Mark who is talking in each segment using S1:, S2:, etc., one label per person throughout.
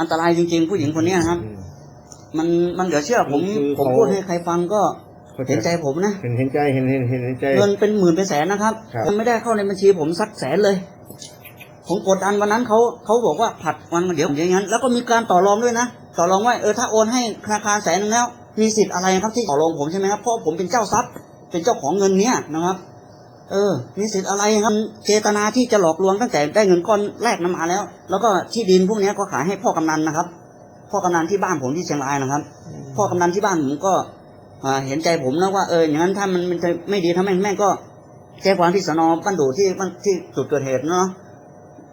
S1: อันตรายจริง ๆ ผู้หญิงคนเนี้ยครับ
S2: อืม
S1: มันมันเหลือเชื่อผม
S2: คือ
S1: ผม
S2: เขา
S1: พูดให้ใครฟังก็
S2: เข้าใจ
S1: เห็นใจผมนะ
S2: เห็นเห็นใจเห็นเห็นเห็นเห็นใจ
S1: เงินเป็นหมื่นเป็นแสนนะครับ
S2: ครับ
S1: ผมไม่ได้เข้าในบัญชีผมสักแสนเลย ผมกดดันวันนั้นเขาเขาบอกว่าผัดวันเดี๋ยวอย่างนั้น แล้วก็มีการต่อรองด้วยนะต่อรองว่าเออถ้าโอนให้ธนาคารแสนนึงแล้ว มีสิทธิ์อะไรครับที่ต่อรองผมใช่ไหมครับเพราะผมเป็นเจ้าทรัพย์ เป็นเจ้าของเงินเนี้ยนะครับ เออ มีสิทธิ์อะไรครับเจตนาที่จะหลอกลวงตั้งแต่ได้เงินก้อนแรกนั้นมาแล้ว แล้วก็ที่ดินพวกเนี้ยก็ขายให้พ่อกำนันนะครับ พ่อกำนันที่บ้านผมที่เชียงรายนะครับ พ่อกำนันที่บ้านผมก็อ่าเห็นใจผมนะว่าเอออย่างนั้นถ้ามันมันจะไม่ดีถ้าแม่งแม่งก็แจ้งความที่สนบ้านดูที่บ้านที่จุดเกิดเหตุเนาะ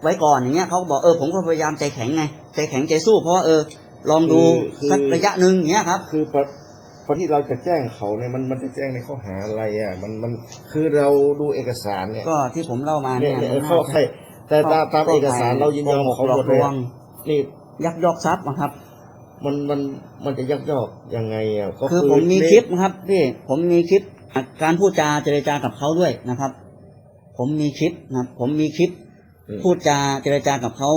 S1: ไว้ก่อนอย่างเงี้ยเขาก็บอกเออผมก็พยายามใจแข็งไงใจแข็งใจสู้เพราะว่าเออลองดู
S2: คือ
S1: สักระยะหนึ่งอย่างเงี้ยครับ
S2: คือ พอพอที่เราจะแจ้งเขาเนี่ยมันมันจะแจ้งในข้อหาอะไรอะมันมันคือเราดูเอกสารเนี่ย
S1: ก็ที่ผมเล่ามา
S2: เนี่
S1: เนี่ยย
S2: เนี่ยข้อใช่แต่ตามตามเอกสารเรายินยอม
S1: โกหก
S2: เขา
S1: หลอ
S2: หม
S1: ก
S2: ด
S1: ล
S2: เลยว
S1: ง
S2: นี่
S1: ยักยอกทรัพย์นะครับ
S2: มันมันมันจะยักยอกยังไงอะก็
S1: คือผมมีคลิปนะครับพี่ผมมีคลิปการพูดจาเจรจากับเขาด้วยนะครับ ผมมีคลิปนะครับผมมีคลิป
S2: อืม
S1: พูดจาเจรจากับเขา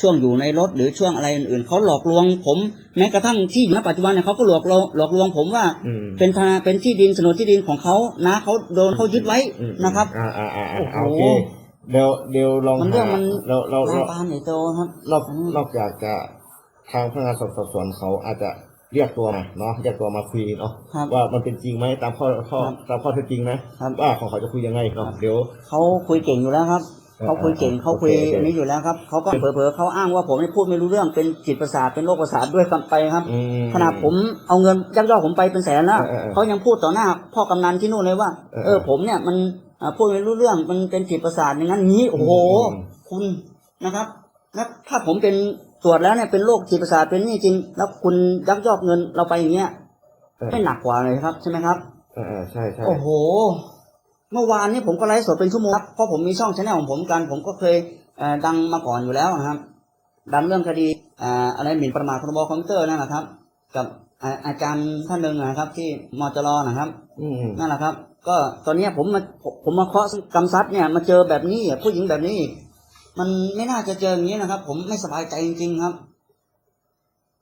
S1: ช่วงอยู่ในรถหรือช่วงอะไรอื่นๆเขาหลอกลวงผมแม้กระทั่งที่อยู่ณปัจจุบันเนี่ยเขาก็หลอกลวงหลอกลวงผมว่า
S2: อืม
S1: เป็นธนาเป็นที่ดินโฉนดที่ดินของเขานะเขาโดนเขายึดไว้
S2: อืม
S1: นะครับ
S2: อ่าอ่าอ่า
S1: โอ้โห
S2: อ่าโอเคเดี๋ยวเดี๋ยวลอง
S1: มันเรื่อง
S2: หา
S1: มัน
S2: เราเรา
S1: ลา
S2: เรา
S1: มปามใหญ่โตครับ
S2: นอกนอกจากจะทางพนักงานสอบสวนเขาอาจจะเรียกตัวมาเนาะเรียกตัวมาคุยเนาะ
S1: ครับ
S2: ว่ามันเป็นจริงไหมตามข้อข้อ
S1: ครับ
S2: ตามข้อเท็จจริงนะครับว่าของเขาจะคุยยังไงเนาะเดี๋ยว
S1: เขาคุยเก่งอยู่แล้วครับ
S2: เออ
S1: เขาคุยเก่ง
S2: เออ
S1: เขาคุย
S2: โอเคโอเค
S1: อันนี้อยู่แล้วครับเขาก็เผลอๆเขาอ้างว่าผมนี่พูดไม่รู้เรื่องเป็นจิตประสาทเป็นโรคประสาทด้วยกันไปครับ
S2: อืม
S1: ขนาดผมเอาเงินยักยอกผมไปเป็นแสนแล้ว
S2: เออเออเออ
S1: เขายังพูดต่อหน้าพ่อกำนันที่นู่นเลยว่า
S2: เออ
S1: เออผมเนี่ยมันอ่าพูดไม่รู้เรื่องมันเป็นจิตประสาทอย่างนั้นอย่างนี้โอ้โห
S2: อืม
S1: คุณนะครับแล้วถ้าผมเป็นตรวจแล้วเนี่ยเป็นโรคจิตประสาทเป็นนี่จริง แล้วคุณยักยอกเงินเราไปอย่างเงี้ย
S2: เออ
S1: ไม่หนักกว่าเลยครับใช่ไหมครับ
S2: เออเออใช่ใช่
S1: โอ้โห เมื่อวานนี้ผมก็ไลฟ์สดเป็นชั่วโมงครับเพราะผมมีช่องชาแนลของผมกัน ผมก็เคยเอ่อดังมาก่อนอยู่แล้วนะครับ ดังเรื่องคดีอ่าอะไรหมิ่นประมาทพรบคอมพิวเตอร์นั่นแหละครับ กับอ่าอาจารย์ท่านหนึ่งนะครับ ที่มจรนะครับ
S2: อืม
S1: นั่นแหละครับ ก็ตอนเนี้ยผมมาผมผมมาเคาะกำซัดเนี่ยมาเจอแบบนี้อะผู้หญิงแบบนี้อีกมันไม่น่าจะเจออย่างนี้นะครับ ผมไม่สบายใจจริงๆครับ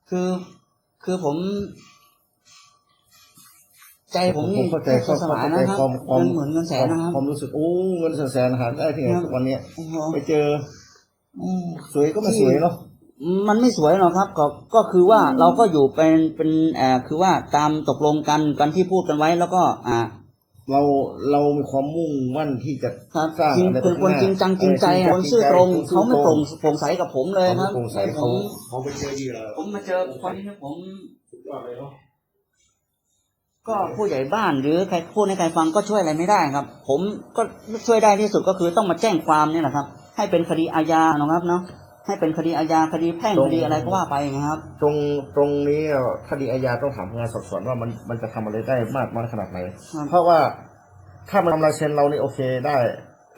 S1: คือคือผม ใจผมนี่
S2: เข้าใจ
S1: แทบจะสลายนะครับ
S2: ความความ
S1: เงินหมื่นเงินแสนนะครับ
S2: ความรู้สึกโอ้เงินแสนแสนหาได้ที่ไหน
S1: ครับ
S2: ทุกวันเนี้ย
S1: โอ้โห
S2: ไปเจอ
S1: อืม
S2: สวยก็ไม่สวยเนาะ
S1: มันไม่สวยหรอกครับ ก็ก็คือว่าเราก็อยู่เป็นเป็นเอ่อคือว่าตามตกลงกันกันที่พูดกันไว้แล้วก็ อ่า
S2: เราเรามีความมุ่งมั่นที่จะ
S1: ครับ
S2: สร้าง
S1: จริง
S2: อะไร
S1: เป็นคนจริงจังจริงใจอะคนซื่อตรงเขาไม่โปร่งโปร่งใสกับผมเลยครับ
S2: โปร่งใส
S1: ผ
S2: เขา
S1: ม
S2: เขาไปเจอเหยื่อ
S1: ผมมาเจอคนนี้ผม
S2: สุดยอดเลยเนาะ
S1: ก็ผู้ใหญ่บ้านหรือใครพูดให้ใครฟังก็ช่วยอะไรไม่ได้ครับ ผมก็ช่วยได้ที่สุดก็คือต้องมาแจ้งความเนี่ยแหละครับ ให้เป็นคดีอาญานะครับเนาะให้เป็นคดีอาญาคดีแพ่งคดีอะไรก็ว่าไปนะครับ
S2: ตรงตรงนี้คดีอาญาต้องถามพนักงานสอบสวนว่ามันมันจะทำอะไรได้มากน้อยขนาดไหน
S1: ครับ
S2: เพราะว่าถ้ามันทำลายเซ็นเรานี่โอเคได้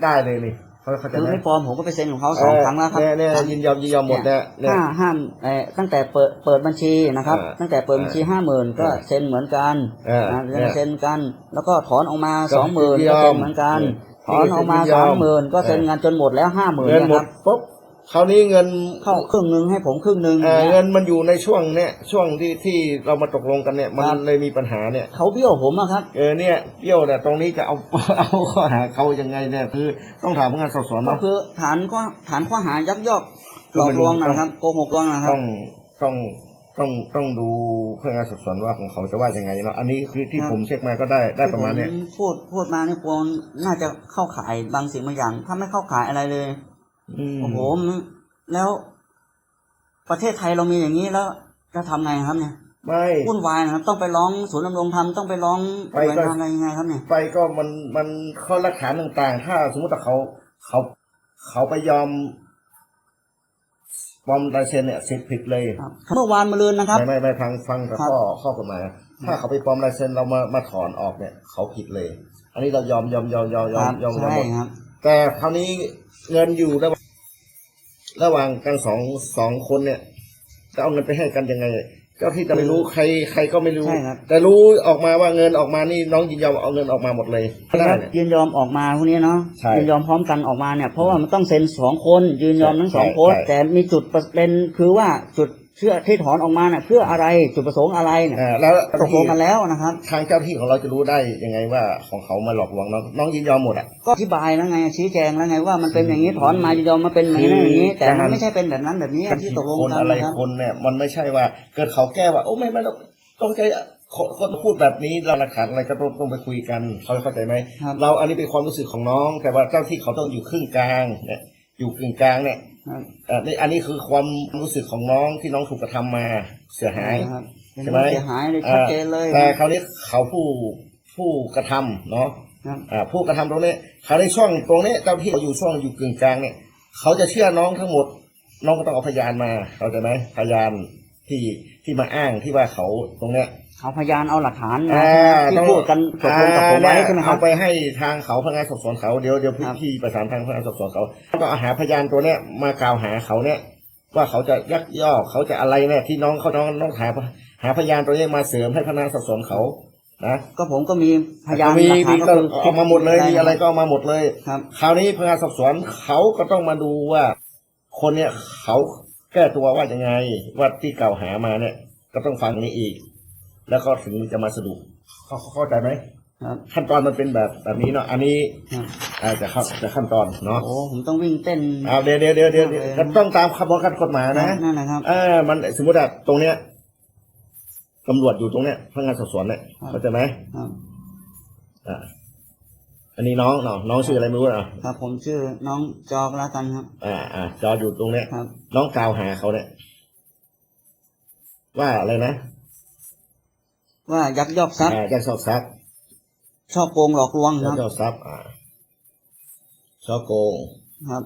S2: ได้เลยนี่ เขาเขาใจะ
S1: คือ
S2: ไหม
S1: ไม่ปลอมผมก็ไปเซ็นของเขาสองครั้งแล้วครับ
S2: เนี่ยเนี่ยยินยอมยินยอมหมดเนี่ยเนี่ย
S1: ห้าห้ามเอ่อตั้งแต่เปิดเปิดบัญชีนะครับ
S2: อ่า
S1: ตั้งแต่เปิดบัญชีห้าหมื่นก็
S2: อ่า
S1: เซ็นเหมือนกัน
S2: อ่า
S1: อ่า
S2: เนี่ย
S1: เซ็นกัน แล้วก็ถอนออกมา
S2: ก็
S1: สองหมื่น
S2: ยินย
S1: ก็
S2: อม
S1: เซ็นเหมือนกัน
S2: อืม
S1: ถอนออกมา
S2: ยินยอ
S1: สามมหมื่นก็เซ็น
S2: เออ
S1: งานจนหมดแล้วห้าหมื่น
S2: เงิน
S1: นะ
S2: หม
S1: ค
S2: ด
S1: รับ
S2: ปุ๊บ คราวนี้เงิน
S1: เข้าครึ่งหนึ่งให้ผมครึ่งหนึ่ง
S2: เอ่อ
S1: เนี่ย
S2: เงินมันอยู่ในช่วงเนี่ยช่วงที่ที่เรามาตกลงกันเนี่ย มัน
S1: ครับ
S2: เลยมีปัญหาเนี่ย
S1: เขาเบี้ยวผมอะครับ
S2: เออเนี่ยเปี้ยวเนี่ยตรงนี้จะเอาเอาข้อหาเขายังไงเนี่ยคือต้องถามพนักงานสอบสวน
S1: ก็
S2: เนาะ
S1: คือฐานข้อฐานข้อหายักยอกหลอกลวงนะครับโกหกลวงนะครับ
S2: ต้องต้องต้องต้องดูพนักงานสอบสวนว่าของเขาจะว่ายังไงเนาะอันนี้คือที่
S1: ครับ
S2: ผมเช็คมาก็ได้ได้ประมาณเนี้ย
S1: ที่ผพูดพูดมาเนี่ยควรน่าจะเข้าข่ายบางสิ่งบางอย่าง ถ้าไม่เข้าข่ายอะไรเลย
S2: อืม
S1: โอ้โหมันแล้วประเทศไทยเรามีอย่างนี้แล้ว จะทำไงครับเนี่ย
S2: ไม่
S1: วุ่นวายนะครับ ต้องไปร้องศูนย์ดำรงธรรมต้องไปร้องห
S2: ไป
S1: น่วย
S2: ก็
S1: งานอะไรยังไงครับเนี่ย
S2: ไปก็มันมันข้อหลักฐานต่างๆ ถ้าสมมติว่าเขาเขาเขาไปยอมปลอมลายเซ็นเนี่ยสิทธิ์ผิดเลย
S1: ครับเมื่อวานมาลืนนะครับ
S2: ไม่ไม่ไม่ฟังฟังแต่
S1: ครับ
S2: ข้อข้อกฎหมายถ้าเขาไปปลอมลายเซ็นเรามามาถอนออกเนี่ย เขาผิดเลย อันนี้เรายอมยอมยอมยอมยอ
S1: ค
S2: ม
S1: รับ
S2: ยอมยอม
S1: ใช่
S2: หมด
S1: ครับ
S2: แต่คราวนี้เงินอยู่ระหว่าง ระหว่างกันสองสองคนเนี่ย จะเอาเงินไปให้กันยังไง เจ้าที่จะไม่รู้ใครใครก็ไม่รู้
S1: ใช่ครับ
S2: แต่รู้ออกมาว่าเงินออกมานี่น้องยินยอมเอาเงินออกมาหมดเลย
S1: ค
S2: ได้
S1: รับ
S2: เนี่ย
S1: ยืนยอมออกมาพวกนี้เนาะ
S2: ใช่
S1: ยืนยอมพร้อมกันออกมาเนี่ยเพราะว่ามันต้องเซ็นสองคนยืนยอมทั้งสอง
S2: ใช่
S1: คน
S2: ใช่
S1: แต่มีจุดประเด็นคือว่าจุด เพื่อที่ถอนออกมาเนี่ยเพื่ออะไรจุดประสงค์อะไรเนี่ย
S2: เอ่อแล้ว
S1: ตกลงกันแล้วนะครับ
S2: ทางเจ้าที่ของเราจะรู้ได้ยังไงว่าของเขามาหลอกลวงน้องน้องยินยอมหมดอะ
S1: ก็อธิบายแล้วไงชี้แจงแล้วไงว่ามันเป็นอย่างนี้ถอนมาจะยอมมาเป็นอย่างนี้นะอย่างนี้ แต่มั
S2: คื
S1: น
S2: อ
S1: ไม่ใช่เป็นแบบนั้นแบบนี้ที่ตกลง
S2: คน
S1: กัน
S2: อะไร
S1: นะครับ
S2: คนเนี่ยมันไม่ใช่ว่าเกิดเขาแก้ว่าโอ้ไม่ไม่ต้องต้องใจคนคนพูดแบบนี้เราหลักฐานอะไรก็ต้องต้องไปคุยกันเขาเข้าใจไหม
S1: ครับ
S2: เราอันนี้เป็นความรู้สึกของน้อง แต่ว่าเจ้าที่เขาต้องอยู่ครึ่งกลางเนี่ยอยู่กึ่งกลางเนี่ย
S1: ครับ
S2: เอ่อนี่อันนี้คือความรู้สึกของน้องที่น้องถูกกระทำมาเสียหาย
S1: นะครับเป็น
S2: ใช่ไหม
S1: เสียหายเลยชัดเจนเลย
S2: แต่คราวนี้เขาผู้ผู้กระทำเนาะ
S1: ครับ
S2: อ่าผู้กระทำตรงนี้เขาในช่วงตรงนี้เจ้าที่เขาอยู่ช่วงอยู่กึ่งกลางเนี่ยเขาจะเชื่อน้องทั้งหมด น้องก็ต้องเอาพยานมาเข้าใจไหมพยานที่ที่มาอ้างที่ว่าเขาตรงเนี้ย
S1: เอาพยานเอาหลักฐานมา
S2: อ่า
S1: ที่
S2: ต้อง
S1: พูดกันตกลงกับผมไว้
S2: อ่า
S1: ใช่ไหมครั
S2: เอา
S1: บ
S2: ไปให้ทางเขาพนักงานสอบสวนเขาเดี๋ยวเดี๋ยว
S1: ครับ
S2: พี่ประสานทางพนักงานสอบสวนเขาต้องเอาหาพยานตัวเนี้ยมากล่าวหาเขาเนี่ยว่าเขาจะยักยอกเขาจะอะไรเนี่ยที่น้องเขาน้องน้องหาหาพยานตัวเนี้ยมาเสริมให้พนักงานสอบสวนเขานะ
S1: ก็ผมก็มีพยาน
S2: มี
S1: หลักฐาน
S2: มี
S1: ก็
S2: ก็
S1: คือ
S2: เอามาหมดเลยมีอะไรก็เอามาหมดเลย
S1: ครับ
S2: คราวนี้พนักงานสอบสวนเขาก็ต้องมาดูว่า คนเนี่ยเขาแก้ตัวว่ายังไงว่าที่กล่าวหามาเนี่ย ก็ต้องฟังนี้อีก แล้วก็ถึงจะมาสรุปเขาเขาเข้าใจไหม
S1: ครับ
S2: ขั้นตอนมันเป็นแบบแบบนี้เนาะอันนี้
S1: ครับ
S2: อาจจะเข้าจะขั้นตอนเนาะ
S1: โอ้ผมต้องวิ่งเต้น
S2: เอาเดี๋ยวเดี๋ยวเดี๋ยวเดี๋ยวเดี๋ยว
S1: เออ
S2: ก็ต้องตามขบวนการกฎหมายนะ
S1: นั่นนะครับ
S2: เออมันสมมติว่าตรงเนี้ยตำรวจอยู่ตรงเนี้ยพนักงานสอบสวนเนี่ย
S1: ครับ
S2: เข้าใจไหม
S1: ครับ
S2: อ่าอันนี้น้องน้องน้องชื่ออะไรไม่รู้อะ
S1: ครับ ผมชื่อน้องจอกแล้วกันครับ
S2: อ่าอ่าจออยู่ตรงเนี้ย
S1: ครับ
S2: น้องกล่าวหาเขาเนี่ยว่าอะไรนะ
S1: ว่ายักยอกทรัพย์
S2: อ่ายักยอกทรัพย์
S1: ชอบโกงหลอกลวงค
S2: ยั
S1: รั
S2: ก
S1: บ
S2: ยอกทรัพย์อ่าช่อโกง
S1: ครับ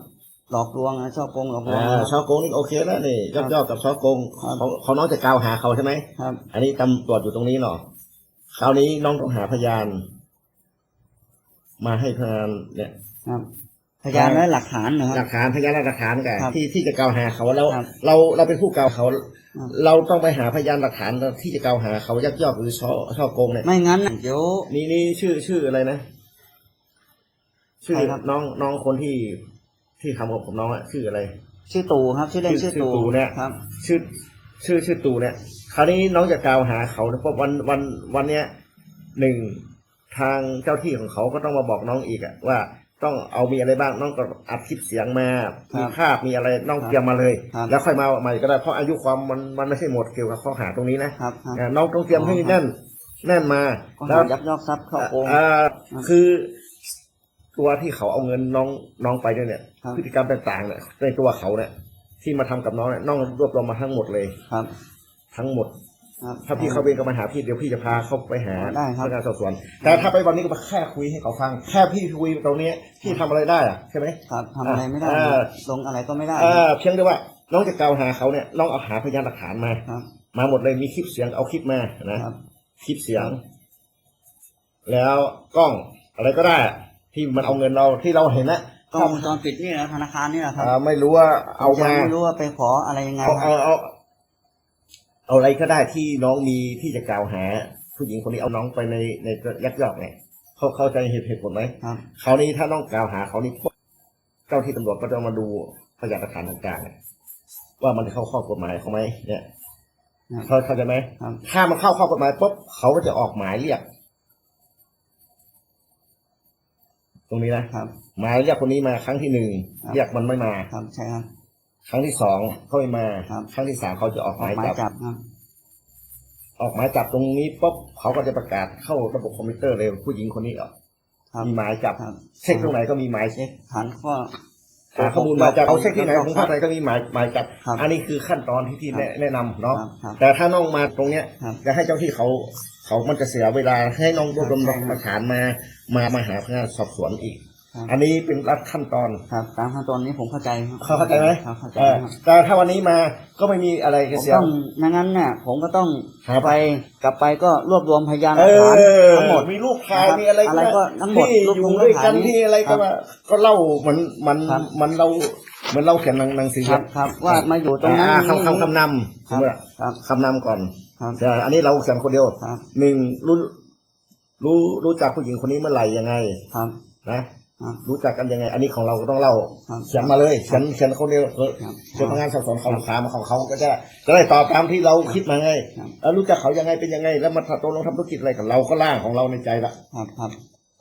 S1: หลอกลวงนะชอบโกงหลอกลวง
S2: อ่า
S1: ครับ
S2: ช่อโกงนี่โอเคแล้วนี่ยักยอกกับช่อโกง
S1: ครับ
S2: เขาเขาน้องจะกล่าวหาเขาใช่ไหม
S1: ครับ
S2: อันนี้ตำรวจอยู่ตรงนี้เนาะคราวนี้น้องต้องหาพยาน มาให้พยานเนี่ย
S1: ครับ พยานและหลักฐานนะค
S2: ห
S1: รั
S2: ลั
S1: บ
S2: กฐานพยานหลักฐานกัน
S1: ครับ
S2: ที่ที่จะกล่าวหาเขาแล้ว
S1: ครับ
S2: เราเราเป็นผู้กล่าวเขา
S1: ครับ
S2: เราต้องไปหาพยานหลักฐานที่จะกล่าวหาเขายักยอกหรือช่อช่อโกงเนี่ย
S1: ไม่งั้นน่ะเดี๋ยว
S2: นี่นี่ชื่อชื่ออะไรนะ ชื่อ
S1: ใครครับ
S2: น้องน้องคนที่ที่ทำกับผมน้องอะชื่ออะไร
S1: ชื่อตู่ครับ ชื่อเล่น
S2: ชื่
S1: ชื่
S2: อ
S1: อ
S2: ชื่อตู่
S1: ตู่
S2: เนี่ย
S1: ครับ
S2: ชื่อชื่อชื่อตูเนี่ย คราวนี้น้องจะกล่าวหาเขานะเพราะวันวันวันเนี้ยหนึ่งทางเจ้าที่ของเขาก็ต้องมาบอกน้องอีกอะว่า ต้องเอามีอะไรบ้างน้องก็อัดคลิปเสียงมา
S1: ครับ
S2: มีภาพมีอะไรน้อง
S1: ครับ
S2: เตรียมมาเลย
S1: ครับ
S2: แล้วค่อยมาใหม่ก็ได้เพราะอายุความมันมันไม่ใช่หมดเกี่ยวกับข้อหาตรงนี้นะครับ
S1: ครับ
S2: อ่าน้องต้องเตรียมให้
S1: อ๋อ
S2: แน่นแน่นมา
S1: ก็
S2: แล้
S1: หาวยักยอกทรัพย์ช่อโกง
S2: อ่า
S1: ครับ
S2: คือตัวที่เขาเอาเงินน้องน้องไปด้วยเนี่ย
S1: ครับ
S2: พฤติกรรมต่างๆเนี่ยในตัวเขาเนี่ยที่มาทำกับน้องเนี่ยน้องรวบรวมมาทั้งหมดเลย
S1: ครับ
S2: ทั้งหมด
S1: ครับ
S2: ถ้าพี่เขาเป็นก็มาหาพี่เดี๋ยวพี่จะพาเขาไปหา
S1: ได้ครับ
S2: พนักงานสอบสวน แต่ถ้าไปวันนี้ก็มาแค่คุยให้เขาฟัง แค่พี่คุยตรงนี้พี่ทำอะไรได้อะใช่ไหม
S1: ครับทำอะไรไม่ได้
S2: อ่า
S1: ครับลงอะไรก็ไม่ได้
S2: เอ่าเพียงแต่ว่าน้องจะกล่าวหาเขาเนี่ยน้องเอาหาพยานหลักฐานมา
S1: ครับ
S2: มาหมดเลยมีคลิปเสียงเอาคลิปมานะ ครับ คลิปเสียง แล้วกล้องอะไรก็ได้ที่มันเอาเงินเราที่เราเห็นนะ
S1: กล้องวงจรปิดนี่นะธนาคารนี่แหละครับ
S2: อ่าไม่รู้ว่าเอา
S1: ผม
S2: มา
S1: ยังไม่รู้ว่าไปขออะไรยังไง
S2: เอา
S1: ครั
S2: เอา
S1: บ
S2: เอา เอาอะไรก็ได้ที่น้องมีที่จะกล่าวหา ผู้หญิงคนนี้เอาน้องไปในในยักยอกเนี่ยเขาเข้าใจเหตุเหตุผลไหม
S1: ครับ
S2: คราวนี้ถ้าน้องกล่าวหาเขานี่เจ้าที่ตำรวจก็จะมาดูพยานหลักฐานต่างๆเนี่ยว่ามันเข้าข้อกฎหมายเขาไหมเนี่ย
S1: ครับ
S2: เขาเข้าใจไหม
S1: ครับ
S2: ถ้ามันเข้าข้อกฎหมายปุ๊บเขาก็จะออกหมายเรียก ตรงนี้นะครับ หมายเรียกคนนี้มาครั้งที่หนึ่ง
S1: ครับ
S2: เรียกมันไม่มา
S1: ครับใช่ครับ
S2: ครั้งที่สองเขาไม่มา
S1: ครับ
S2: ครั้งที่สามเขาจะออก
S1: อ
S2: ห
S1: อ
S2: มากย
S1: หมาย
S2: จับ
S1: จับครับ
S2: ออกหมายจับตรงนี้ปุ๊บเขาก็จะประกาศเข้าระบบคอมพิวเตอร์เลยผู้หญิงคนนี้ออก
S1: ครับ
S2: มีหมายจับ
S1: ครับ
S2: เช็คตรงไหนก็มีหมาย
S1: เช็คฐานข้อ
S2: หาข้อมูลมาจับเอาเช็คที่ไหนของข้างในก็มีหมายหมายจับ
S1: ครับ
S2: อันนี้คือขั้นตอนที่ที่
S1: ครับ
S2: แนะแนะนำเนาะ
S1: ครับครับ
S2: แต่ถ้าน้องมาตรงเนี้ย
S1: ครับ
S2: จะให้เจ้าที่เขาเขามันจะเสียเวลาให้น้องรวบรวม
S1: ค
S2: ห
S1: รั
S2: ลั
S1: บ
S2: กฐานมามามาหาพนักงานสอบสวนอีก
S1: ครับ
S2: อันนี้เป็นรัดขั้นตอน
S1: ครับตามขั้นตอนนี้ผมเข้าใจครับ
S2: เขาเข้าใจไหม
S1: ครับเข้าใจ
S2: เออ
S1: ครับ
S2: แต่ถ้าวันนี้มาก็ไม่มีอะไร
S1: ผม
S2: เสีย
S1: ต้องดังนั้นเนี่ยผมก็ต้อง
S2: ครับ
S1: ไปกลับไปก็รวบรวมพยานห
S2: เอ
S1: ลักฐาน
S2: อ
S1: ทั้งหมด
S2: มีรูปถ่าย
S1: นะครับ
S2: มีอะไร
S1: อะไรก็ทั้งหมด
S2: ที่
S1: รวบ
S2: อ
S1: รว
S2: ยู่
S1: ม
S2: ด้วยกัน
S1: หลักฐาน
S2: ที่อะไร
S1: ครั
S2: ก็
S1: บ
S2: ว่าก็เล่าเหมือนมัน
S1: ครับ
S2: มันเราเหมือนเราเขียนหนังหนังสือ
S1: ครับครับว่ามาอยู่ตรงนั้น
S2: อ่า
S1: นี่
S2: คำคำคำนำ
S1: ครับ
S2: สมมติอะ
S1: ครับ
S2: คำนำก่อน
S1: ครับ
S2: แต่อันนี้เราเขียนคนเดียว
S1: ครับ
S2: หนึ่งรู้รู้รู้จักผู้หญิงคนนี้เมื่อไหร่ยังไง
S1: ครับ
S2: นะ
S1: ค รับ
S2: รู้จักกันยังไง อันนี้ของเราก็ต้องเล่า
S1: ครับ
S2: เขียนมาเลยเขียนเขียนคนเดียวเออ
S1: ครับ
S2: เขียนพนักงานสอบสวนเขาถามของเขาก็จะจะได้ตอบตามที่เราคิดมาไง
S1: ครับ
S2: เออรู้จักเขายังไงเป็นยังไง แล้วมาตกลงทำธุรกิจอะไรกับเราก็ล่างของเราในใจละ
S1: ครับครับ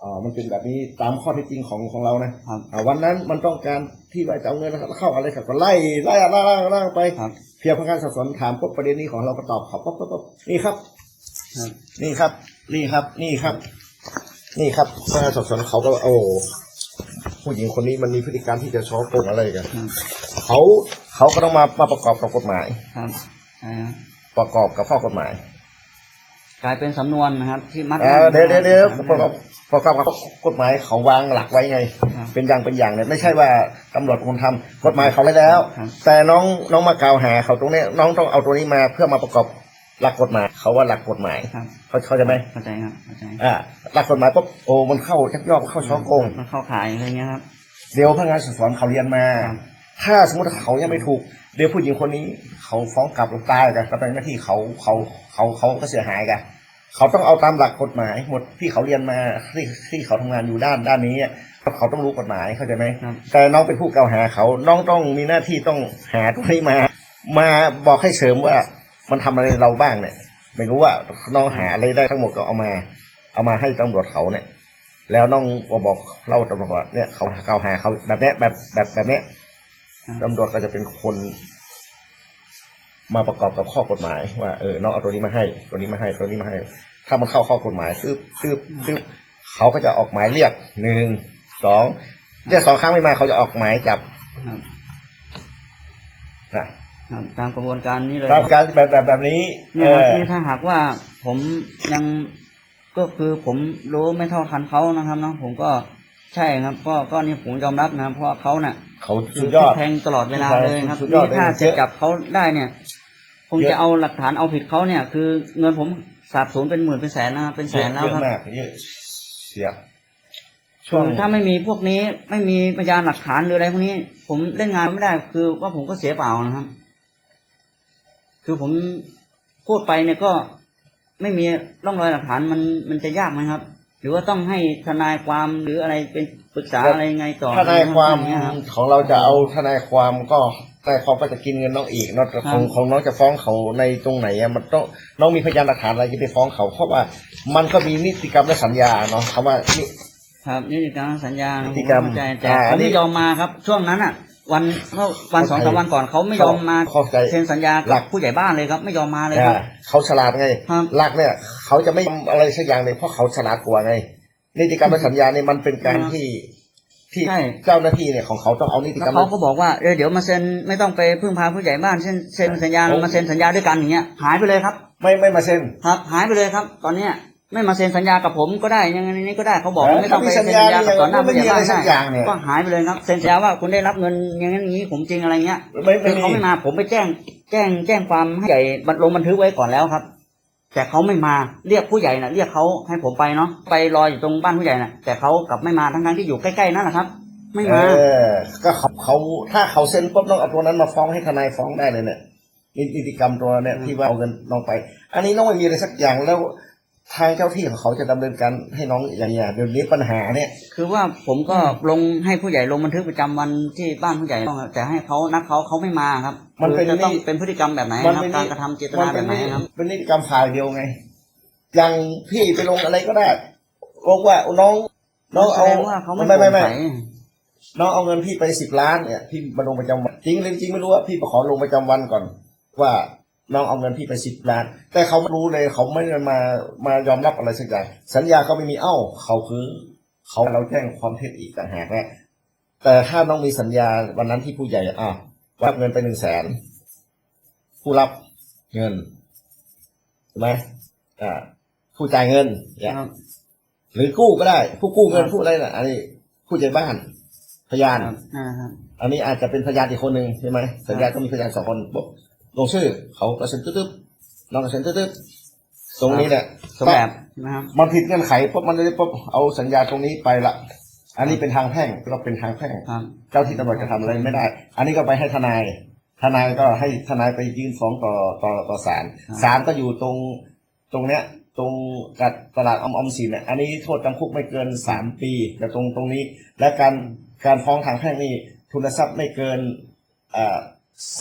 S2: อ๋อ มันเป็นแบบนี้ตามข้อเท็จจริงของของเรานะครับอ่าวันนั้นมันต้องการที่ว่าจะเอาเงินเข้าอะไรกับก็ไล่ไล่ล่างล่างล่างไป
S1: ครับ
S2: เพียงพนักงานสอบสวนถามปุ๊บประเด็นนี้ของเราก็ตอบเขาปุ๊บปุ๊บปุ๊บนี่ครับ
S1: ครับ
S2: นี่ครับ นี่ครับ นี่ครับ นี่ครับพนักงานสอบสวนเขาก็โอ้ ผู้หญิงคนนี้มันมีพฤติกรรมที่จะช้อโกงอะไรกัน
S1: ครับ
S2: เขาเขาก็ต้องมามาประกอบกับกฎหมาย
S1: ครับใช่ครับ
S2: ประกอบกับข้อกฎหมาย
S1: กลายเป็นสำนวนนะครับที่มัด
S2: เออเดี๋ยวเดี๋ยวเดี๋ยวประก
S1: ค
S2: อ
S1: รั
S2: บบประกอบกับกฎหมายเขาวางหลักไว้ไง
S1: ครับ
S2: เป็นอย่างเป็นอย่างเนี่ยไม่ใช่ว่าตำรวจเป็นคนทำกฎหมายเขาไว้แล้ว
S1: ครับ
S2: แต่น้องน้องมากล่าวหาเขาตรงเนี้ยน้องต้องเอาตัวนี้มาเพื่อมาประกอบ หลักกฎหมายเขาว่าหลักกฎหมาย
S1: ครับ
S2: เขาเขาใจะไหม
S1: เข้าใจครับเข้าใจ
S2: อ่าหลักกฎหมายปุ๊บโอ้มันเข้าชักยอกเข้าช้อโกง
S1: มันเข้าขายอะไรเงี้ยครับ
S2: เดี๋ยวพนักงานสอบสวนเขาเรียนมา
S1: ครับ
S2: ถ้าสมมติเขายังไม่ถูก เดี๋ยวผู้หญิงคนนี้ เขาฟ้องกลับหรือตายกันก็เป็นหน้าที่เขาเขาเขาเขาก็เสียหายกันเขาต้องเอาตามหลักกฎหมาย หมดที่เขาเรียนมาที่ที่เขาทำงานอยู่ด้านด้านนี้อะเขาต้องรู้กฎหมายเข้าใจไหม
S1: ครับ
S2: แต่น้องเป็นผู้กล่าวหาเขาน้องต้องมีหน้าที่ต้องหาตรงนี้มา มาบอกให้เสริมว่า มันทำอะไรเราบ้างเนี่ย ไม่รู้ว่าน้องหาอะไรได้ทั้งหมดก็เอามา เอามาให้ตำรวจเขาเนี่ย แล้วน้องก็บอกเล่าตำรวจว่าเนี่ยเขากล่าวหาเขาแบบเนี้ยแบบแบบแบบเนี้ย
S1: ครับ
S2: ตำรวจก็จะเป็นคน มาประกอบกับข้อกฎหมาย ว่าเออน้องเอาตัวนี้มาให้ ตัวนี้มาให้ตัวนี้มาให้ ถ้ามันเข้าข้อกฎหมายซึบซึบซึบเขาก็จะออกหมายเรียกหนึ่งสองเรียกสองครั้งไม่มาเขาจะออกหมายจับ
S1: ครับ
S2: นะ ครับ
S1: ตามกระบวนการนี้เลย
S2: ตามการแบบแบบแบบนี้
S1: เนี่
S2: เอย
S1: ครับ
S2: อ
S1: นี่ถ้าหากว่าผมยังก็คือผมรู้ไม่เท่าทันเขานะครับเนาะผมก็ใช่ครับ ก็ก็นี่ผมยอมรับนะครับ เพราะว่าเขาน่ะ
S2: เขา
S1: คื
S2: สุ
S1: อ
S2: ดยอด
S1: แทงตลอดเวลาเลยครับ
S2: สุดยอด
S1: นี่ถ้า
S2: เลย
S1: จะจับเขาได้เนี่ยคง
S2: เยอะ
S1: จะเอาหลักฐานเอาผิดเขาเนี่ย คือเงินผมสาบสูญเป็นหมื่นเป็นแสนนะครับเป็นแสนแล้ว
S2: เยอะ
S1: ครับ
S2: มากเยอะเสีย
S1: ช่วงถ้าไม่มีพวกนี้ไม่มีพยานหลักฐานหรืออะไรพวกนี้ ผมเล่นงานไม่ได้คือว่าผมก็เสียเปล่านะครับ คือผมพูดไปเนี่ยก็ไม่มีร่องรอยหลักฐานมันมันจะยากไหมครับ หรือว่าต้องให้ทนายความหรืออะไรเป็นปรึกษาอะไรยังไงต่อ
S2: ทนายความ
S1: อย่งเงี้ยครับ
S2: ของเราจะเอาทนายความก็ทนายความก็จะกินเงินน้องอีกเนอกจากของ
S1: ครับ
S2: ของน้องจะฟ้องเขาในตรงไหนอะมันต้องน้องมีพยานหลักฐานอะไรที่ไปฟ้องเขา เพราะว่ามันก็มีนิติกรรมและสัญญาเนาะคำว่านี่
S1: ครับนี่คือการสัญญา
S2: นิติกรรม
S1: ผเข้าใจแต่
S2: อ่า
S1: เขา
S2: นี่
S1: ไม่ยอมมาครับ ช่วงนั้นอะ วันเมื่อวันสองสามวันก่อนเขาไม่ยอมมา
S2: เข้าใจ
S1: เซ็นสัญญา
S2: หลั
S1: กับ
S2: ก
S1: ผู้ใหญ่บ้านเลยครับ ไม่ยอมมาเลยครับ
S2: อ่าเขาฉลาดไง
S1: ครับ
S2: หลักเนี่ยเขาจะไม่ทำอะไรสักอย่างเลยเพราะเขาฉลาดกว่าไงนิติกรรมและสัญญาเนี่ยมันเป็นการ
S1: ครับ
S2: ที่ที่
S1: ใช่
S2: เจ้าหน้าที่เนี่ยของเขาต้องเอานิติกร
S1: แล้
S2: ร
S1: ว
S2: ม
S1: เขาก็บอกว่าเออเดี๋ยวมาเซ็นไม่ต้องไปพึ่งพาผู้ใหญ่บ้านเซ็นเซ็นสัญญา
S2: ผม
S1: มาเซ็นสัญญาด้วยกันอย่างเงี้ยหายไปเลยครับ
S2: ไม่ไม่มาเซ็น
S1: ครับ หายไปเลยครับ ตอนเนี้ย ไม่มาเซ็นสัญญากับผมก็ได้ยังไงนี้ก็ได้เขาบอก
S2: เออ
S1: ว่าไม่ต้องไป
S2: ถ้ามี
S1: เซ็นสัญญา
S2: สัญญา
S1: กับต่อหน้า
S2: ไม่
S1: ผู้ใหญ่
S2: มีอะไร
S1: บ้าน
S2: สักอย่างเนี่ย
S1: ก็หายไปเลยครับเซ็นสัญญาว่าคุณได้รับเงินอย่างนั้นอย่างนี้ผมจริงอะไรเงี้ย
S2: ไม่ไม่
S1: คือ
S2: มี
S1: เขาไม่มาผมไปแจ้ง แจ้งแจ้งความให้ใหญ่บันลงบันทึกไว้ก่อนแล้วครับ แต่เขาไม่มาเรียกผู้ใหญ่น่ะ เรียกเขาให้ผมไปเนาะไปรออยู่ตรงบ้านผู้ใหญ่น่ะ แต่เขากลับไม่มาทั้งๆที่อยู่ใกล้ๆนั่นแหละครับ ไม่มา
S2: เออก็เขาเขาถ้าเขาเซ็นปุ๊บต้องเอาตัวนั้นมาฟ้องให้ทนายฟ้องได้เลยเนี่ยนินิติกรรมตัวเนี่ยที่ว่าเอาเงินน้องไป อันนี้น้องไม่มีอะไรสักอย่างแล้ว ทางเจ้าที่ของเขาจะดำเนินการให้น้องอย่างเงี้ยเดี๋ยวนี้ปัญหาเนี่ย
S1: คือว่าผมก็ลงให้ผู้ใหญ่ลงบันทึกประจำวันที่บ้านผู้ใหญ่ต้องแต่ให้เขานัดเขาเขาไม่มาครับ
S2: มันเป็น
S1: คือจะต้อง
S2: นี่
S1: เป็นพฤติกรรมแบบไหน
S2: มัน
S1: ครับ
S2: เป็น
S1: การกระทำเจตนาแบบไหนครับ
S2: เป็นนิติกรรมฝ่ายเดียวไง อย่างพี่ไปลงอะไรก็ได้บอกว่าน้อง น้อง
S1: แส
S2: เอา
S1: ดงว่าเขาไม่
S2: ไม่ไม่ไม่
S1: โปร่งใส
S2: น้องเอาเงินพี่ไปสิบล้านเนี่ยพี่มาลงประจำวันจริงหรือจริงไม่รู้ว่าพี่ไปขอลงประจำวันก่อน ว่า น้องเอาเงินพี่ไปสิบล้าน แต่เขาไม่รู้เลยเขาไม่ได้มามายอมรับอะไรสักอย่างสัญญาก็ไม่มีเอ้าเขาคือเขาเราแจ้งความเท็จอีกต่างหากแหละแต่ถ้าน้องมีสัญญาวันนั้นที่ผู้ใหญ่อะรับเงินไปหนึ่งแสนผู้รับเงินถูกไหมอ่าผู้จ่ายเงินเนี่ย
S1: ครับ
S2: หรือกู้ก็ได้ ผู้กู้เงิน
S1: ครับ
S2: ผู้อะไรน่ะอันนี้ผู้ใหญ่บ้าน พยาน
S1: ครับนะครับ
S2: อันนี้อาจจะเป็นพยานอีกคนหนึ่งใช่ไหมสัญญาก็มีพยานสองคนปุ๊บ ลงชื่อเขาก็เซ็นตึ๊บๆน้องก็เซ็นตึ๊บๆตรงนี้แหละ
S1: สมแบบนะครับ
S2: มันผิดเงื่อนไขปุ๊บมันเลยปุ๊บเอาสัญญาตรงนี้ไปละอันนี้เป็นทางแพ่งก็เป็นทางแพ่ง
S1: ครับ
S2: เจ้าที่ตำรวจจะทำอะไรไม่ได้ อันนี้ก็ไปให้ทนาย ทนายก็ให้ทนายไปยื่นฟ้องต่อต่อต่อศาลศาลก็อยู่ตรงตรงเนี้ยตรงกับตลาดออมออมสินเนี่ยอันนี้โทษจำคุกไม่เกินสามปีแต่ตรงตรงนี้ และการการฟ้องทางแพ่งนี่ทุนทรัพย์ไม่เกิน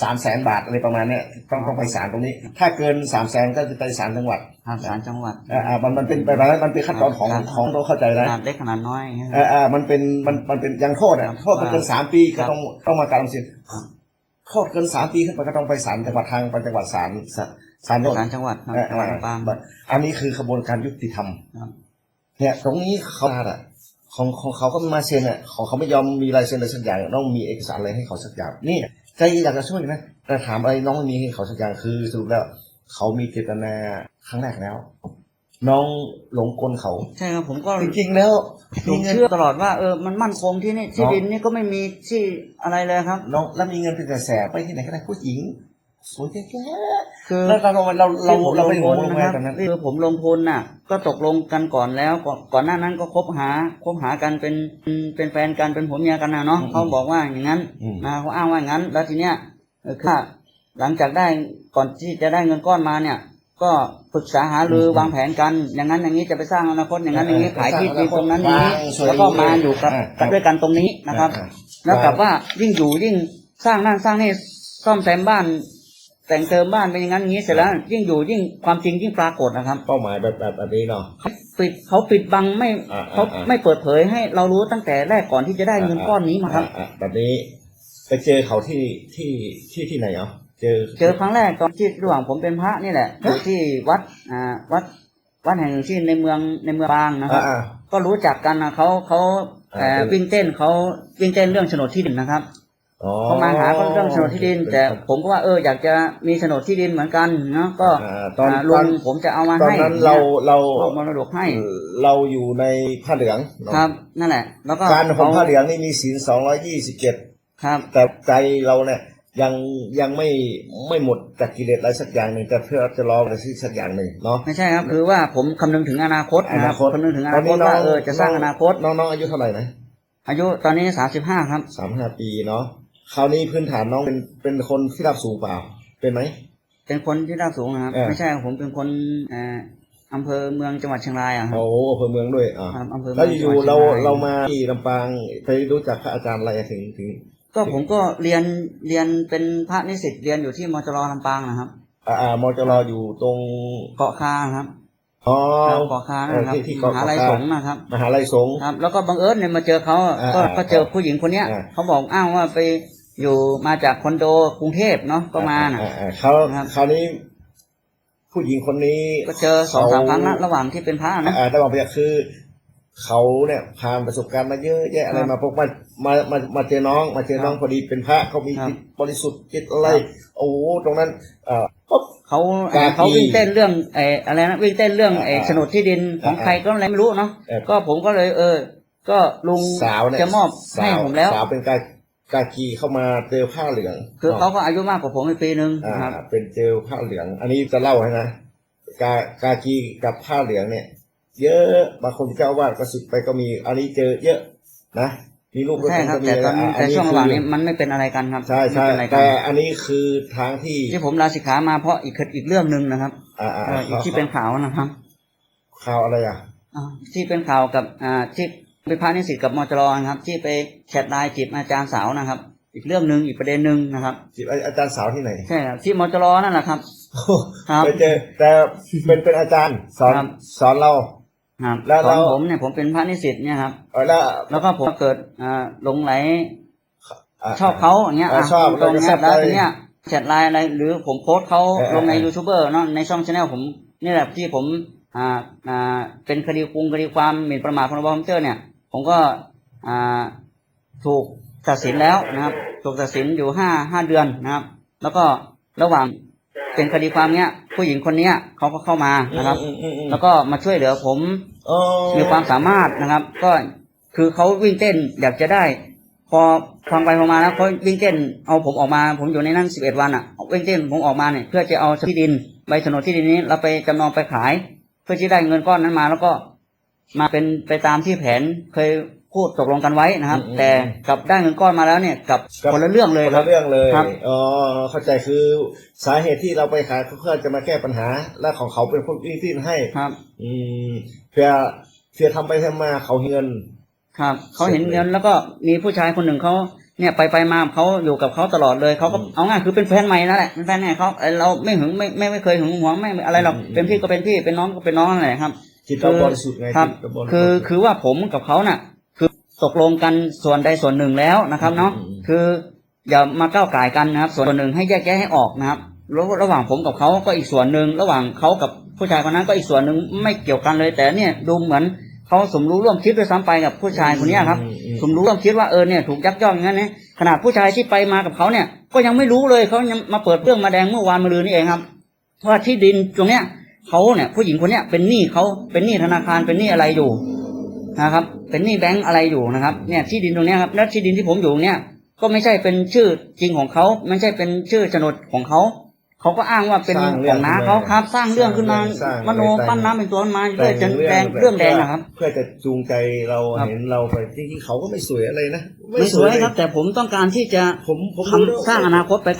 S2: สามแสนบาทอะไรประมาณเนี้ยต้องต้องไปศาลตรงนี้ ถ้าเกินสามแสนก็จะไปศาลจังหวัด
S1: ครับศาลจังหวัด
S2: อ่าอ่ามันมันเป็นแบบนั้นมันเป็นขั้นตอนของ
S1: ครับ
S2: ของต้องเข้าใจ
S1: ข
S2: นะ
S1: นาดเล็กขนาดน้อยอย่างเงี้ย
S2: อ่าอ่ามันเป็นมันมันเป็นยังโทษอะโทษมันเกินสามปีก็ต้องต้องมาการออมสิน
S1: ครับ
S2: โทษเกินสามปีขึ้นไปก็ต้องไปศาลจังหวัดทางไปจังหวัดศาลศาลศาลโน่น
S1: ศาลจังหวัดครับ
S2: อ่า
S1: จังหวัดลำปาง
S2: อ่าอันนี้คือขบวนการยุติธรรม
S1: ครับ
S2: เนี่ยตรงนี้เขาอะของของเขาก็มาเซ็นอะของเขาไม่ยอมมีลายเซ็นอะไรสักอย่างต้องมีเอกสารอะไรให้เขาสักอย่างนี่ ใจอยากจะช่วยนะแต่ถามอะไรน้องไม่มีให้เขาสักอย่างคือสรุปแล้ว เขามีเจตนาครั้งแรกแล้ว น้องหลงกลเขา
S1: ใช่ครับผมก็
S2: จริงๆแล้ว
S1: ผ
S2: มี
S1: ม
S2: เงิน
S1: เชื่อตลอดว่าเออมันมั่นคงที่นี่ที่
S2: เนาะ
S1: ดินนี่ก็ไม่มีที่อะไรเลยครับ
S2: น้องแล้วมีเงินเป็นแสนๆไปที่ไหนก็ได้ผู้หญิง สวยแก่
S1: คือ
S2: ๆแล้วเราเราเรา
S1: ที่ผม
S2: เรา
S1: ล
S2: ไป
S1: ง
S2: ง
S1: ทุ
S2: ง
S1: น
S2: ลง
S1: นะ
S2: แว
S1: ครับ
S2: ตอนนั้น
S1: คือผมลงทุนน่ะ ก็ตกลงกันก่อนแล้วก่อนก่อนหน้านั้นก็คบหาคบหากันเป็นเป็นแฟนกันเป็นผัวเมียกันนะเนาะเขาบอกว่าอย่างนั้น
S2: อืม
S1: นะเขาอ้างว่าอย่างนั้น แล้วทีเนี้ยเออค่ะหลังจากได้ก่อนที่จะได้เงินก้อนมาเนี่ย ก็ปรึกษาหารือวางแผนกัน อย่างนั้นอย่างนี้จะไปสร้างอนาคตอย่างนั้นอย่างนี้ขายที่ดินตรงนั้นอย่างนี้แล้วก็มาอยู่กับกันด้วยกันตรงนี้นะครับ
S2: อ่า
S1: แล้วกลับว่ายิ่งอยู่ยิ่งสร้างนั่นสร้างนี่ซ่อมแซมบ้าน แต่งเติมบ้านเป็นอย่างนั้นอย่างนี้เสร็จแล้ว ยิ่งอยู่ยิ่งความจริงยิ่งปรากฏนะครับ
S2: เป้าหมายแบบแบบแบบนี้เนาะ
S1: ปิดเขาปิดบังไม่
S2: อ่า
S1: เขา
S2: อ่า
S1: ไม่เปิดเผยให้เรารู้ตั้งแต่แรกก่อนที่จะได้เงินก้อนนี้มาครับ
S2: อ่อ่แบบนี้ ไปเจอเขาที่ที่ที่ที่ไหนเหรอเจอ
S1: เจอครั้งแรกตอนที่ระหว่างผมเป็นพระนี่แหละอยู่ที่วัดอ่าวัดวัดแห่งหนึ่งที่ในเมืองในเมืองบางนะครับ
S2: อ่า
S1: ก็รู้จักกันนะเขาเขา
S2: อ่า
S1: เอ่อ
S2: เป็น
S1: วิ่งเต้นเขาวิ่งเต้นเรื่องโฉนดที่ดินนะครับ
S2: อ๋อ
S1: เขามาหาก็เรื่องโฉนดที่ดิน แต่ผมก็ว่าเอออยากจะมีโฉนดที่ดินเหมือนกันเนาะก็
S2: อ่าตอน
S1: อ่า
S2: ต
S1: ลุ
S2: อน
S1: งผมจะเอามา
S2: ตอน
S1: ให้
S2: นั้นเราเรา
S1: มอบมรดกให้
S2: เราอยู่ในผ้าเหลืองเนอะ
S1: ครับ นั่นแหละ แล้วก็
S2: การของ
S1: ข
S2: ผ้าเหลืองนี่มีศีลสองร้อยยี่สิบเจ็ด
S1: ครับ
S2: แต่ใจเราเนี่ยยังยังไม่ไม่หมดจากกิเลสอะไรสักอย่างหนึ่งแต่เพื่อจะรออะไรสักอย่างหนึ่งเนาะ
S1: ไม่ใช่ครับคือว่าผมคำนึงถึงอนาคตนะครับคำนึงถึงอนาคตว่าเออจะสร้างอนาคต
S2: น้องน้องอายุเท่าไหร่นะ
S1: อายุตอนนี้สามสิบห้าครับ
S2: สามห้าปีเนาะ คราวนี้พื้นฐานน้องเป็นเป็นคนที่รับสูงเปล่า เป็นไหม
S1: เป็นคนที่ราบสูงนะครับ
S2: เออ
S1: ไม่ใช่ครับผมเป็นคนเอ่ออำเภอเมืองจังหวัดเชียงรายอะครับ
S2: โอ้อำเภอเมืองด้วยอ่า
S1: ครับอำเภอเมื
S2: แล้ว
S1: อง
S2: อยู่
S1: จังหวัด
S2: เรา
S1: ชียงย
S2: เรามาที่ลำปางไปรู้จักพระอาจารย์อะไรถึงถึง
S1: ก็ผมก็เรียนเรียนเป็นพระนิสิตเรียนอยู่ที่มจรลำปางนะครับ
S2: อ่าอ่ามจรอยู่ตรง
S1: เกาะคาครับ
S2: อ๋อ
S1: ครับเกาะคานะครับ
S2: เออที่ที่
S1: ม
S2: เกาะ
S1: หาลัย
S2: เกาะคา
S1: สงฆ์นะครับ
S2: มหาลัยสงฆ์
S1: ครับแล้วก็บังเอิญเนี่ยมาเจอเขา
S2: อ่า
S1: ก็
S2: อ่า
S1: ก็เจอผู้หญิงคนเนี้ย
S2: อ่า
S1: เขาบอกอ้างว่าไป อยู่มาจากคอนโดกรุงเทพเนาะก็มาน่ะ
S2: อ่อ่าเขา
S1: ครับ
S2: คราวนี้ ผู้หญิงคนนี้
S1: ก็เจอสองสาม
S2: เขา
S1: ครั้งละระหว่างที่เป็นพระนะ
S2: อ่าระหว่างพยาคือ เขาเนี่ยผ่านประสบการณ์มาเยอะแยะอะไร
S1: ครับ
S2: มาพบมามามามาเจอน้อง มาเจอน้อง
S1: ครับ
S2: พอดีเป็นพระเขามี
S1: ครับ
S2: จิตบริสุทธิ์จิตอะไร
S1: ครับ
S2: โอ้โหตรงนั้นเอ่อปุ๊บ
S1: เขา
S2: กากี
S1: เขาวิ่งเต้นเรื่องไอ้อะไรนะวิ่งเต้นเรื่องไอ้
S2: อ่า
S1: โฉนดที่ดินของ
S2: อ่า
S1: ใครก็อะไรไม่รู้เนาะ
S2: เออ
S1: ก็ผมก็เลย เออ ก็ลุง
S2: สาวเนี่ย
S1: จะมอบให้
S2: สาว
S1: ผมแล้ว
S2: สาวเป็นกา กากีเข้ามาเจอผ้าเหลือง
S1: คือเขาก็อายุมากกว่าผมไปปีนึง
S2: อ่า
S1: นะครับ
S2: เป็นเจอผ้าเหลือง อันนี้จะเล่าให้นะกากากีกับผ้าเหลืองเนี่ย เยอะบางคนเจ้าอาวาดก็สึกไปก็มี อันนี้เจอเยอะนะมีรูปด้วย
S1: ใช่
S2: กัน
S1: ครับ
S2: ก็มี
S1: แต่ตอน
S2: อะ
S1: แต่ช่วงระหว่างนี้
S2: คือ
S1: มันไม่เป็นอะไรกันครับ
S2: ใช่ใช่
S1: ไม่เป็นอะไรกั
S2: แต่
S1: น
S2: อันนี้คือทางที่
S1: ที่ผมลาสิกขามาเพราะอีกอีกเรื่องหนึ่งนะครับ
S2: อ่าอ่า
S1: เอออีกที่เป็นข่าวนะครับ
S2: ข่าวอะไรอะ
S1: อ่าที่เป็นข่าวกับอ่าที่ เป็นพระนิสิตกับมจรนะครับ ที่ไปแชทไลน์จีบอาจารย์สาวนะครับ อีกเรื่องหนึ่งอีกประเด็นหนึ่งนะครับ
S2: จิบอาจารย์สาวที่ไหน
S1: ใช่ครับที่มจรนั่นแหละครับครับ
S2: ไปเจอแต่เป็นเป็นอาจารย์สอน
S1: ครับ
S2: สอนเรา
S1: ครับ
S2: แล้ว
S1: ตอน
S2: แล้ว
S1: ผมเนี่ยผมเป็นพระนิสิตเนี่ยครับ
S2: เออแล้ว
S1: แล้วก็ผมเกิดอ่าหลงไหละชอบเขาอย่างเงี้ย
S2: อ่า
S1: อะ
S2: ชอบ
S1: ตรง
S2: แล้วก็
S1: เนี้
S2: แซ่
S1: ย
S2: บ
S1: แล้ว
S2: เลย
S1: ทีเนี้ยแชทไลน์อะไรหรือผมโพสต์เขา
S2: เออเออ
S1: ลงใน
S2: เออ
S1: ยูทูบเบอร์เนาะในช่องชาแนลผมนี่แหละที่ผมอ่าอ่าเป็นคดีกรุงคดีความหมิ่นประมาทพรบคอมพิวเตอร์เนี่ย ผมก็อ่าถูกตัดสินแล้วนะครับ ถูกตัดสินอยู่ห้าห้าเดือนนะครับ แล้วก็ระหว่างเป็นคดีความเนี้ย ผู้หญิงคนเนี้ยเขาก็เข้ามานะครับ
S2: อืมอืมอืม
S1: แล้วก็มาช่วยเหลือผม
S2: อ๋อ
S1: มีความสามารถนะครับ ก็คือเขาวิ่งเต้นอยากจะได้ พอฟังไปฟังมาแล้วเขาวิ่งเต้นเอาผมออกมา ผมอยู่ในนั้นสิบเอ็ดวันอะวิ่งเต้นผมออกมาเนี่ยเพื่อจะเอาที่ดินใบโฉนดที่ดินนี้เราไปจำนองไปขาย เพื่อที่ได้เงินก้อนนั้นมาแล้วก็ มาเป็นไปตามที่แผนเคยพูดตกลงกันไว้นะครับ
S2: อืม
S1: แต่กลับได้เงินก้อนมาแล้วเนี่ยกลับ
S2: กับ
S1: คนละเรื่องเลย
S2: คน
S1: ครั
S2: ละ
S1: บ
S2: เรื่องเลย
S1: ครับ
S2: อ๋อเข้าใจคือสาเหตุที่เราไปขายเพื่อจะมาแก้ปัญหา และของเขาเป็นคนที่ที่ให้
S1: ครับ
S2: อืมเพื่อเพื่อทำไปทำมาเขาเงิน
S1: ครับเขาเห็น
S2: เสร็จเลย
S1: เงินแล้วก็มีผู้ชายคนหนึ่งเขาเนี่ยไปไปมาเขาอยู่กับเขาตลอดเลยเขาก็
S2: อืม
S1: เอาง่ายคือเป็นแฟนใหม่นั่นแหละเป็นแฟนใหม่เขาไอ้เราไม่หึงไม่ไม่ไม่เคยหึงหวงไม่อะไรหรอก
S2: อืม
S1: เป็นพี่ก็เป็นพี่เป็นน้องก็เป็นน้องนั่นแหละครับ
S2: จิตเราบริสุทธิ์ไง
S1: ครับ
S2: จิตเราบริสุทธิ์
S1: คือคือว่าผมกับเขาน่ะ คือตกลงกันส่วนใดส่วนหนึ่งแล้วนะครับเนาะ
S2: อืมอืม
S1: คืออย่ามาก้าวไก่ายกันนะครับ ส่วนหนึ่งให้แยกแยะให้ออกนะครับแล้วระหว่างผมกับเขาก็อีกส่วนหนึ่งระหว่างเขากับผู้ชายคนนั้นก็อีกส่วนหนึ่งไม่เกี่ยวกันเลย แต่เนี่ยดูเหมือนเขาสมรู้ร่วมคิดด้วยซ้ำไปกับผู้ชายคนเนี้ยครับ
S2: อืมอืม
S1: สมรู้ร่วมคิดว่าเออเนี่ยถูกยักยอกอย่างนั้นนะขนาดผู้ชายที่ไปมากับเขาเนี่ย ก็ยังไม่รู้เลยเขายังมาเปิดเรื่องมาแดงเมื่อวานมะรืนนี่เองครับว่าที่ดินตรงเนี้ย เขาเนี่ย ผู้หญิงคนเนี้ยเป็นหนี้เขาเป็นหนี้ธนาคารเป็นหนี้อะไรอยู่นะครับ เป็นหนี้แบงก์อะไรอยู่นะครับ เนี่ยที่ดินตรงเนี้ยครับแล้วที่ดินที่ผมอยู่เนี่ย ก็ไม่ใช่เป็นชื่อจริงของเขาไม่ใช่เป็นชื่อโฉนดของเขาเขาก็อ้างว่าเป็น
S2: สร้าง
S1: ข
S2: เรื่
S1: องน้าเขาครับ สร้างเรื่องขึ้นมา
S2: สร้าง
S1: มโน
S2: แต่ง
S1: ปั้นน้ำเป็นตัวมาเพื่อ
S2: แต่
S1: จะ
S2: ง
S1: แดงเรื่องแดงนะครับ
S2: เพื่อจะจูงใจเรา
S1: ครับ
S2: เห็นเราไปจริงๆเขาก็ไม่สวยอะไรนะ
S1: ไม่สวย
S2: เล
S1: ครับ แต่ผมต้องการที่จะ
S2: ผมผม
S1: ทำสร้างอนาคตไปกับ